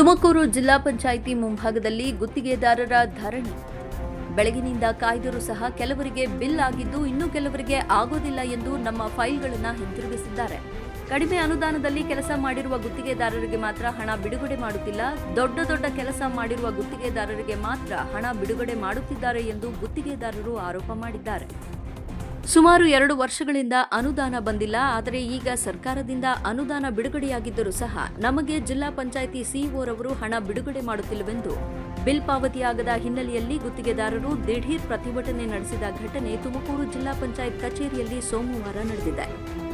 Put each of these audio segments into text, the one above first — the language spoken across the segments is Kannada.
ತುಮಕೂರು ಜಿಲ್ಲಾ ಪಂಚಾಯಿತಿ ಮುಂಭಾಗದಲ್ಲಿ ಗುತ್ತಿಗೆದಾರರ ಧರಣಿ. ಬೆಳಗಿನಿಂದ ಕಾಯ್ದರೂ ಸಹ ಕೆಲವರಿಗೆ ಬಿಲ್ ಆಗಿದ್ದು ಇನ್ನು ಕೆಲವರಿಗೆ ಆಗೋದಿಲ್ಲ ಎಂದು ನಮ್ಮ ಫೈಲ್ಗಳನ್ನು ಹಿಂತಿರುಗಿಸಿದ್ದಾರೆ. ಕಡಿಮೆ ಅನುದಾನದಲ್ಲಿ ಕೆಲಸ ಮಾಡಿರುವ ಗುತ್ತಿಗೆದಾರರಿಗೆ ಮಾತ್ರ ಹಣ ಬಿಡುಗಡೆ ಮಾಡುತ್ತಿಲ್ಲ. ದೊಡ್ಡ ದೊಡ್ಡ ಕೆಲಸ ಮಾಡಿರುವ ಗುತ್ತಿಗೆದಾರರಿಗೆ ಮಾತ್ರ ಹಣ ಬಿಡುಗಡೆ ಮಾಡುತ್ತಿದ್ದಾರೆ ಎಂದು ಗುತ್ತಿಗೆದಾರರು ಆರೋಪ ಮಾಡಿದ್ದಾರೆ. ಸುಮಾರು ಎರಡು ವರ್ಷಗಳಿಂದ ಅನುದಾನ ಬಂದಿಲ್ಲ, ಆದರೆ ಈಗ ಸರ್ಕಾರದಿಂದ ಅನುದಾನ ಬಿಡುಗಡೆಯಾಗಿದ್ದರೂ ಸಹ ನಮಗೆ ಜಿಲ್ಲಾ ಪಂಚಾಯಿತಿ ಸಿಇಒರವರು ಹಣ ಬಿಡುಗಡೆ ಮಾಡುತ್ತಿಲ್ಲವೆಂದು ಬಿಲ್ ಪಾವತಿಯಾಗದ ಹಿನ್ನೆಲೆಯಲ್ಲಿ ಗುತ್ತಿಗೆದಾರರು ದಿಢೀರ್ ಪ್ರತಿಭಟನೆ ನಡೆಸಿದ ಘಟನೆ ತುಮಕೂರು ಜಿಲ್ಲಾ ಪಂಚಾಯತ್ ಕಚೇರಿಯಲ್ಲಿ ಸೋಮವಾರ ನಡೆದಿದೆ.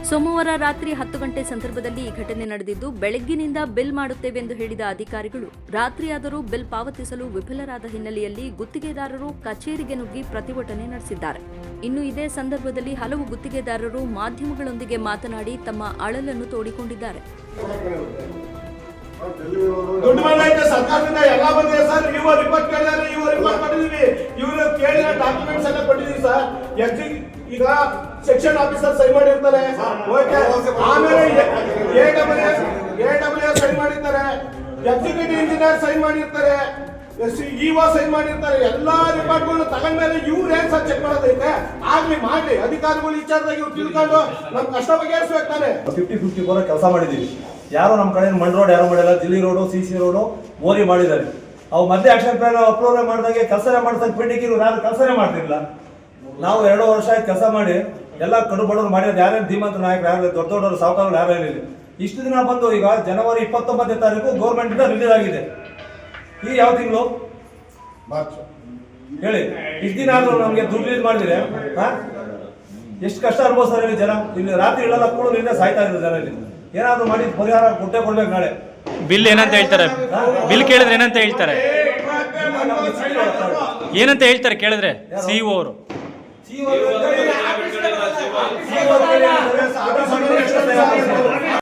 ಸೋಮವಾರ ರಾತ್ರಿ ಹತ್ತು ಗಂಟೆ ಸಂದರ್ಭದಲ್ಲಿ ಈ ಘಟನೆ ನಡೆದಿದ್ದು, ಬೆಳಗ್ಗಿನಿಂದ ಬಿಲ್ ಮಾಡುತ್ತೇವೆಂದು ಹೇಳಿದ ಅಧಿಕಾರಿಗಳು, ರಾತ್ರಿಯಾದರೂ ಬಿಲ್ ಪಾವತಿಸಲು ವಿಫಲರಾದ ಹಿನ್ನೆಲೆಯಲ್ಲಿ ಗುತ್ತಿಗೆದಾರರು ಕಚೇರಿಗೆ ನುಗ್ಗಿ ಪ್ರತಿಭಟನೆ ನಡೆಸಿದ್ದಾರೆ. ಇನ್ನು ಇದೇ ಸಂದರ್ಭದಲ್ಲಿ ಹಲವು ಗುತ್ತಿಗೆದಾರರು ಮಾಧ್ಯಮಗಳೊಂದಿಗೆ ಮಾತನಾಡಿ ತಮ್ಮ ಅಳಲನ್ನು ತೋಡಿಕೊಂಡಿದ್ದಾರೆ. ಸರ್ಕಾರದಿಂದ ಎಲ್ಲ ಬಂದಿದೆ ಸರ್. ನೀವು ರಿಪೋರ್ಟ್ ಕೇಳಿದಾರೆ ಇವ ರಿಪೋರ್ಟ್ ಕೊಟ್ಟಿದೀವಿ ಇವರು ಕೇಳಿದ ಡಾಕ್ಯುಮೆಂಟ್ಸ್ ಎಲ್ಲ ಕೊಟ್ಟಿದ್ದೀವಿ ಸರ್. ಈಗ ಸೆಕ್ಷನ್ ಆಫೀಸರ್ ಸೈ ಮಾಡಿರ್ತಾರೆ. ಓಕೆ. ಆಮೇಲೆ ಎ ಎ ಸೈ ಮಾಡಿರ್ತಾರೆ. ಎಕ್ಸಿಕ್ಯೂಟಿವ್ ಇಂಜಿನಿಯರ್ ಸೈನ್ ಮಾಡಿರ್ತಾರೆ. ಇಒ ಸೈನ್ ಮಾಡಿರ್ತಾರೆ. ಎಲ್ಲಾ ರಿಪೋರ್ಟ್ಗಳನ್ನ ತಗೊಂಡ್ಮೇಲೆ ಇವ್ರು ಏನ್ ಸರ್ ಚೆಕ್ ಮಾಡೋದೈತೆ? ಆಗ್ಲಿ ಮಾಡಿ ಅಧಿಕಾರಿಗಳು ವಿಚಾರದಾಗ ಇವ್ರು ತಿಳ್ಕೊಂಡು ನಮ್ ಕಷ್ಟ ಬಗೆಹರಿಸ್ಬೇಕಾನೆ ಫಿಫ್ಟಿ ಫಿಫ್ಟಿ ಬರೋ ಕೆಲಸ ಮಾಡಿದೀವಿ. ಯಾರೋ ನಮ್ಮ ಕಡೆ ಮಣ್ ರೋಡ್ ಯಾರು ಮಾಡಿಲ್ಲ, Delhi road, C C road ಓರಿ ಮಾಡಿದ್ದಾರೆ. ಅವು ಮತ್ತೆ ಆಕ್ಷನ್ ಪ್ಲಾನ್ ಅಪ್ರೂವ್ ಮಾಡಿದಾಗ ಕೆಲಸನೇ ಮಾಡ್ತಾರೆ ಪೆಂಡಿಂಗ್ ನಾನು ಯಾರು ಕೆಲಸನೇ ಮಾಡ್ತಿರ್ಲಿಲ್ಲ. ನಾವು ಎರಡು ವರ್ಷ ಆಯ್ತು ಕೆಲಸ ಮಾಡಿ ಎಲ್ಲ ಕಡು ಬಡವರು ಮಾಡಿರೋದು ಯಾರೇನು ಧೀಮಂತ ನಾಯಕರು ಯಾರು ದೊಡ್ಡ ದೊಡ್ಡವರು ಸಾವುಕಾರರು ಯಾರು ಇರಲಿಲ್ಲ ಇಷ್ಟು ದಿನ ಬಂದು ಈಗ ಜನವರಿ ಇಪ್ಪತ್ತೊಂಬತ್ತನೇ ತಾರೀಕು ಗೌರ್ಮೆಂಟಿಂದ ರಿಲೀಸ್ ಆಗಿದೆ ಈ ಯಾವ ತಿಂಗಳು ಮಾರ್ಚ್ ಹೇಳಿ ಇಷ್ಟು ದಿನ ಆದರೂ ನಮಗೆ ದುಡ್ಡು ರಿಲೀಸ್ ಮಾಡಿದ್ರೆ ಹಾ ಎಷ್ಟು ಕಷ್ಟ ಅನುಭವಿಸ್ತಾರೆ ಹೇಳಿ ಜನ ಇಲ್ಲಿ ರಾತ್ರಿ ಇಳೆಲ್ಲ ಕೂಡಲಿಂದ ಸಾಯ್ತಾ ಇದ್ರು ಜನ ಇಲ್ಲಿ ಏನಾದ್ರು ಮಾಡಿ ಪರಿಹಾರ ಕೊಟ್ಟೆ ಕೊಡ್ಬೇಕು ನಾಳೆ ಬಿಲ್ ಏನಂತ ಹೇಳ್ತಾರೆ ಬಿಲ್ ಕೇಳಿದ್ರೆ ಏನಂತ ಹೇಳ್ತಾರೆ. ಏನಂತ ಹೇಳ್ತಾರೆ ಕೇಳಿದ್ರೆ ಸಿಇಒ ಅವರು सी